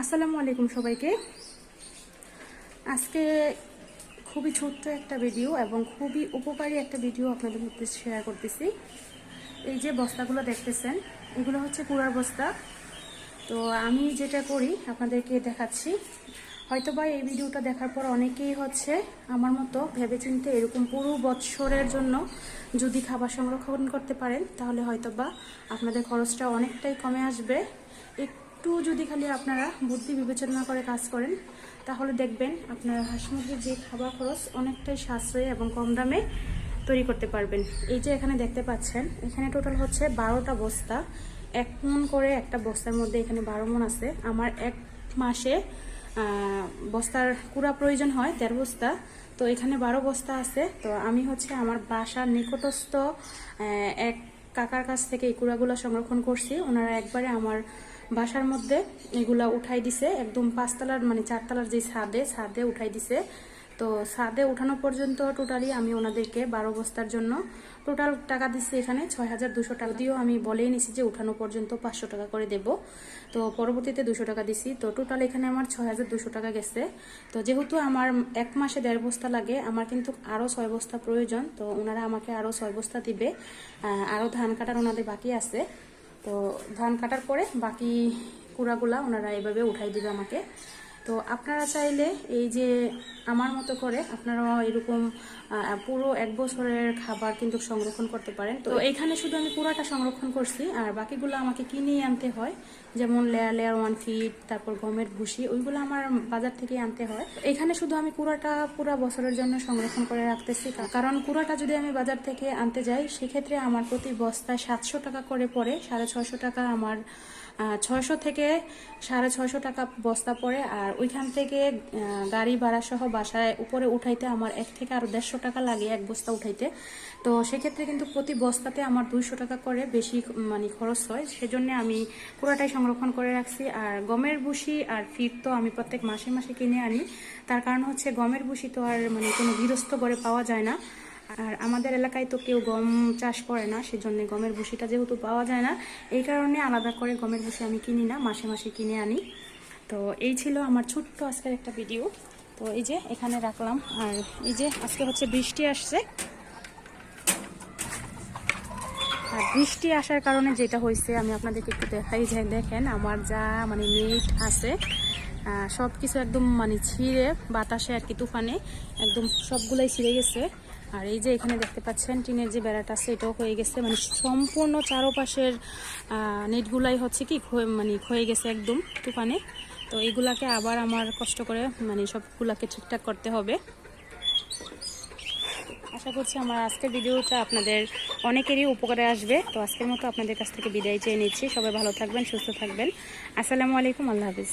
আসসালামু আলাইকুম সবাইকে। আজকে খুবই ছোট্ট একটা ভিডিও এবং খুবই উপকারী একটা ভিডিও আপনাদের মধ্যে শেয়ার করতেছি। এই যে বস্তাগুলো দেখতেছেন, এগুলো হচ্ছে কুড়ার বস্তা। তো আমি যেটা করি, আপনাদেরকে দেখাচ্ছি। হয়তোবা এই ভিডিওটা দেখার পর অনেকেই হচ্ছে আমার মতো ভেবেচিন্তে এরকম পুরো বৎসরের জন্য যদি খাবার সংরক্ষণ করতে পারেন, তাহলে হয়তো বা আপনাদের খরচটা অনেকটাই কমে আসবে। একটু যদি খালি আপনারা বুদ্ধি বিবেচনা করে কাজ করেন, তাহলে দেখবেন আপনার হাঁস মুরগির যে খাবার খরচ অনেকটাই সাশ্রয়ী এবং কম দামে তৈরি করতে পারবেন। এই যে এখানে দেখতে পাচ্ছেন, এখানে টোটাল হচ্ছে বারোটা বস্তা। এক মন করে একটা বস্তার মধ্যে এখানে বারো মন আছে। আমার এক মাসে বস্তার কুড়া প্রয়োজন হয় দেড় বস্তা। তো এখানে বারো বস্তা আছে। তো আমি হচ্ছে আমার বাসার নিকটস্থ এক কাকার কাছ থেকে এই কুড়াগুলো সংরক্ষণ করছি। ওনারা একবারে আমার বাসার মধ্যে এগুলা উঠাই দিছে, একদম পাঁচতলার মানে চারতলার যে ছাদে ছাদে উঠাই দিছে। তো ছাদে উঠানো পর্যন্ত টোটালি আমি ওনাদেরকে বারো বস্তার জন্য টোটাল টাকা দিচ্ছি এখানে ছয় হাজার দুশো টাকা। দিয়েও আমি বলেই নিছি যে উঠানো পর্যন্ত পাঁচশো টাকা করে দেব। তো পরবর্তীতে দুশো টাকা দিছি। তো টোটাল এখানে আমার ছয় হাজার দুশো টাকা গেছে। তো যেহেতু আমার এক মাসে দেড় বস্তা লাগে, আমার কিন্তু আরও ছয় বস্তা প্রয়োজন। তো ওনারা আমাকে আরও ছয় বস্তা দিবে। আরও ধান কাটার ওনাদের বাকি আছে। তো ধান কাটার পরে বাকি কুড়াগুলা ওনারা এভাবে উঠাই দিবে আমাকে। তো আপনারা চাইলে এই যে আমার মতো করে আপনারাও এরকম পুরো এক বছরের খাবার কিন্তু সংরক্ষণ করতে পারেন। তো এখানে শুধু আমি পুরাটা সংরক্ষণ করছি আর বাকিগুলো আমাকে কিনেই আনতে হয় যেমন লেয়ার লেয়ার ওয়ান ফিট তারপর গমের ভুসি ওইগুলো আমার বাজার থেকে আনতে হয়। এখানে শুধু আমি কুড়াটা পুরা বছরের জন্য সংরক্ষণ করে রাখতেছি কারণ কুড়াটা যদি আমি বাজার থেকে আনতে যাই সেক্ষেত্রে আমার প্রতি বস্তায় সাতশো টাকা করে পড়ে সাড়ে ছশো টাকা আমার ছয়শো থেকে সাড়ে ছয়শো টাকা বস্তা পড়ে, আর ওইখান থেকে গাড়ি ভাড়া সহ বাসায় উপরে উঠাইতে আমার এক থেকে আরও দেড়শো টাকা লাগে এক বস্তা উঠাইতে। তো সেক্ষেত্রে কিন্তু প্রতি বস্তাতে আমার দুইশো টাকা করে বেশি মানে খরচ হয়। সেজন্য আমি পুরোটাই সংরক্ষণ করে রাখছি। আর গমের ভুসি আর ফিট তো আমি প্রত্যেক মাসে মাসে কিনে আনি। তার কারণ হচ্ছে গমের ভুসি তো আর মানে কোনো গৃহস্থ করে পাওয়া যায় না। আর আমাদের এলাকায় তো কেউ গম চাষ করে না, সেজন্য গমের ভুসিটা যেহেতু পাওয়া যায় না, এই কারণে আলাদা করে গমের ভুসি আমি কিনি না, মাসে মাসে কিনে আনি। তো এই ছিল আমার ছোট্ট আজকের একটা ভিডিও। তো এই যে এখানে রাখলাম, আর এই যে আজকে হচ্ছে বৃষ্টি আসছে। আর বৃষ্টি আসার কারণে যেটা হয়েছে, আমি আপনাদেরকে একটু দেখাই, যে দেখেন আমার যা মানে নেট আছে সব কিছু একদম মানে ছিঁড়ে বাতাসে আর কি তুফানে, একদম সবগুলাই ছিঁড়ে গেছে। আর এই যে এখানে দেখতে পাচ্ছেন টিনের যে বেড়াটা আছে, এটাও হয়ে গেছে। মানে সম্পূর্ণ চারপাশের নেটগুলাই হচ্ছে কি মানে ক্ষয়ে গেছে একদম তুফানে। তো এইগুলাকে আবার আমার কষ্ট করে মানে সবগুলাকে ঠিকঠাক করতে হবে। আশা করছি আমার আজকের ভিডিওটা আপনাদের অনেকেরই উপকারে আসবে। তো আজকের মতো আপনাদের কাছ থেকে বিদায় চেয়ে নিচ্ছি। সবাই ভালো থাকবেন, সুস্থ থাকবেন। আসসালামু আলাইকুম, আল্লাহ হাফিজ।